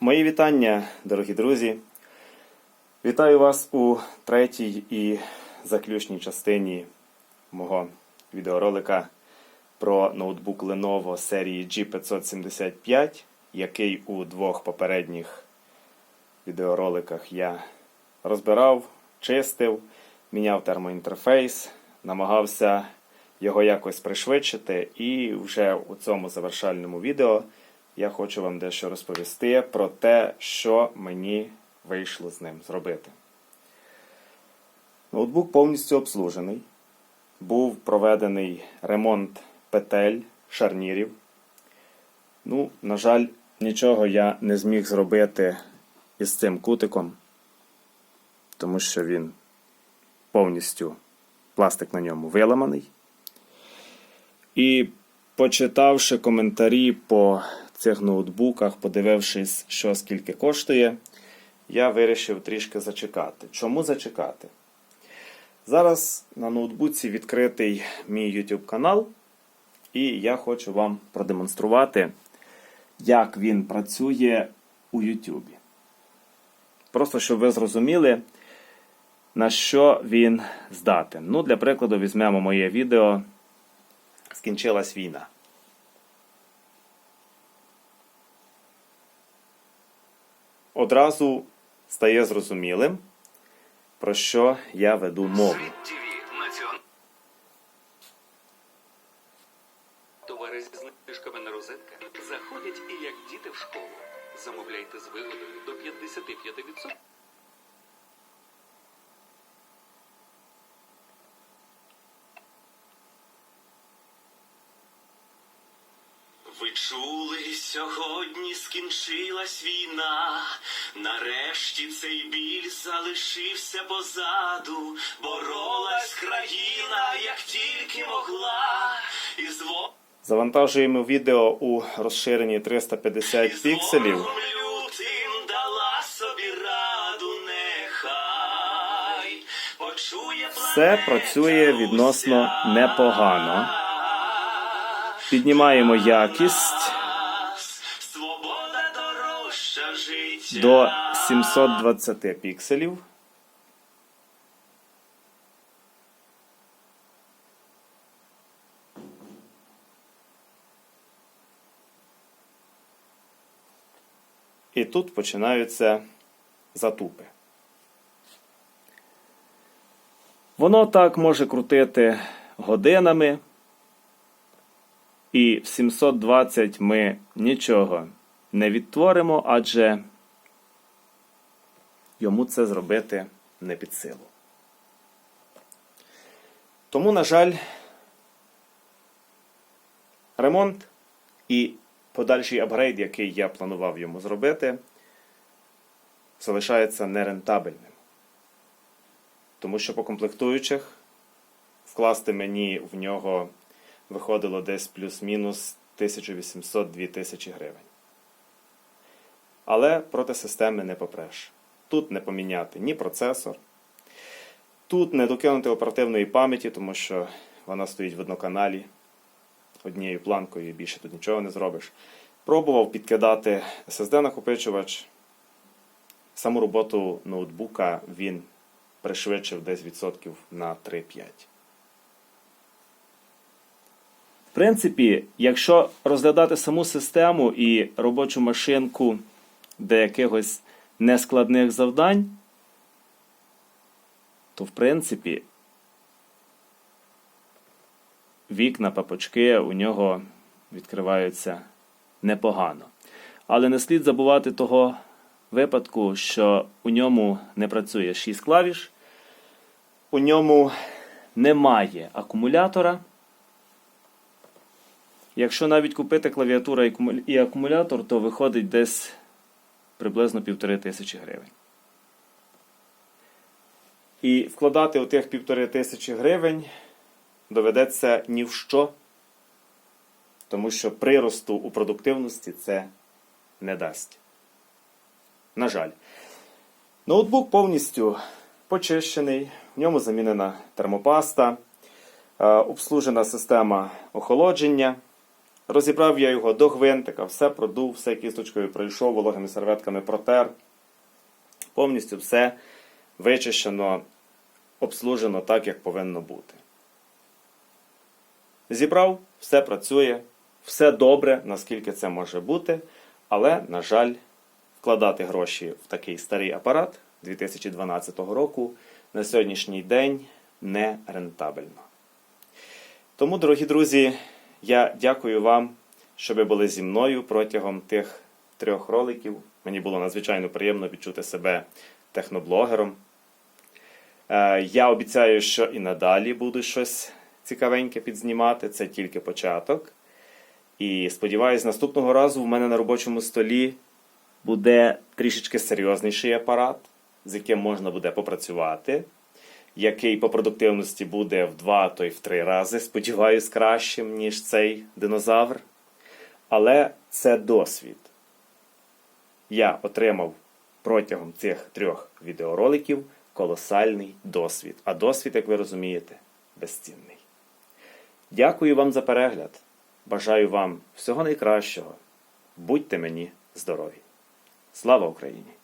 Мої вітання, дорогі друзі. Вітаю вас у третій і заключній частині мого відеоролика про ноутбук Lenovo серії G575, який у двох попередніх відеороликах я розбирав, чистив, міняв термоінтерфейс, намагався його якось пришвидшити, і вже у цьому завершальному відео я хочу вам дещо розповісти про те, що мені вийшло з ним зробити. Ноутбук повністю обслужений. Був проведений ремонт петель, шарнірів. Ну, на жаль, нічого я не зміг зробити із цим кутиком, тому що він повністю пластик на ньому виламаний. І почитавши коментарі по цих ноутбуках, подивившись, що скільки коштує, я вирішив трішки зачекати. Чому зачекати? Зараз на ноутбуці відкритий мій YouTube канал, і я хочу вам продемонструвати, як він працює у YouTube. Просто щоб ви зрозуміли, на що він здатен. Ну, для прикладу, візьмемо моє відео Скінчилась війна. Одразу стає зрозумілим, про що я веду мову. Товари знижками розетка заходять і як діти в школу. Замовляйте з вигодою до 55%. Ви чули, сьогодні скінчилась війна. Нарешті цей біль залишився позаду. Боролась країна, як тільки могла. І з ворогом Завантажуємо відео у розширенні 350 пікселів. лютим дала собі раду, нехай почує Все працює відносно непогано. Піднімаємо якість до 720 пікселів. І тут починаються затупи. Воно так може крутити годинами, і в 720 ми нічого не відтворимо, адже йому це зробити не під силу. Тому, на жаль, ремонт і подальший апгрейд, який я планував йому зробити, залишається нерентабельним. Тому що по комплектуючих вкласти мені в нього виходило десь плюс-мінус 1800-2000 гривень. Але проти системи не попреш. Тут не поміняти ні процесор, тут не докинути оперативної пам'яті, тому що вона стоїть в одноканалі однією планкою і більше тут нічого не зробиш. Пробував підкидати SSD-накопичувач. Саму роботу ноутбука він пришвидшив десь відсотків на 3-5. В принципі, якщо розглядати саму систему і робочу машинку для якихось нескладних завдань, то в принципі вікна, папочки у нього відкриваються непогано. Але не слід забувати того випадку, що у ньому не працює 6 клавіш, у ньому немає акумулятора. Якщо навіть купити клавіатуру і акумулятор, то виходить десь приблизно півтори тисячі гривень. І вкладати у тих півтори тисячі гривень доведеться ні в що, тому що приросту у продуктивності це не дасть. На жаль, ноутбук повністю почищений, в ньому замінена термопаста, е, обслужена система охолодження. Розібрав я його до гвинтика, все продув, все кісточкою пройшов, вологими серветками протер. Повністю все вичищено, обслужено так, як повинно бути. Зібрав, все працює, все добре, наскільки це може бути, але, на жаль, вкладати гроші в такий старий апарат 2012 року на сьогоднішній день не рентабельно. Тому, дорогі друзі, я дякую вам, що ви були зі мною протягом тих трьох роликів. Мені було надзвичайно приємно відчути себе техноблогером. Е, Я обіцяю, що і надалі буду щось цікавеньке підзнімати. Це тільки початок. І сподіваюсь, наступного разу в мене на робочому столі буде трішечки серйозніший апарат, з яким можна буде попрацювати, який по продуктивності буде в два, то й в три рази, сподіваюсь, кращим, ніж цей динозавр. Але це досвід. Я отримав протягом цих трьох відеороликів колосальний досвід. А досвід, як ви розумієте, безцінний. Дякую вам за перегляд. Бажаю вам всього найкращого. Будьте мені здорові. Слава Україні!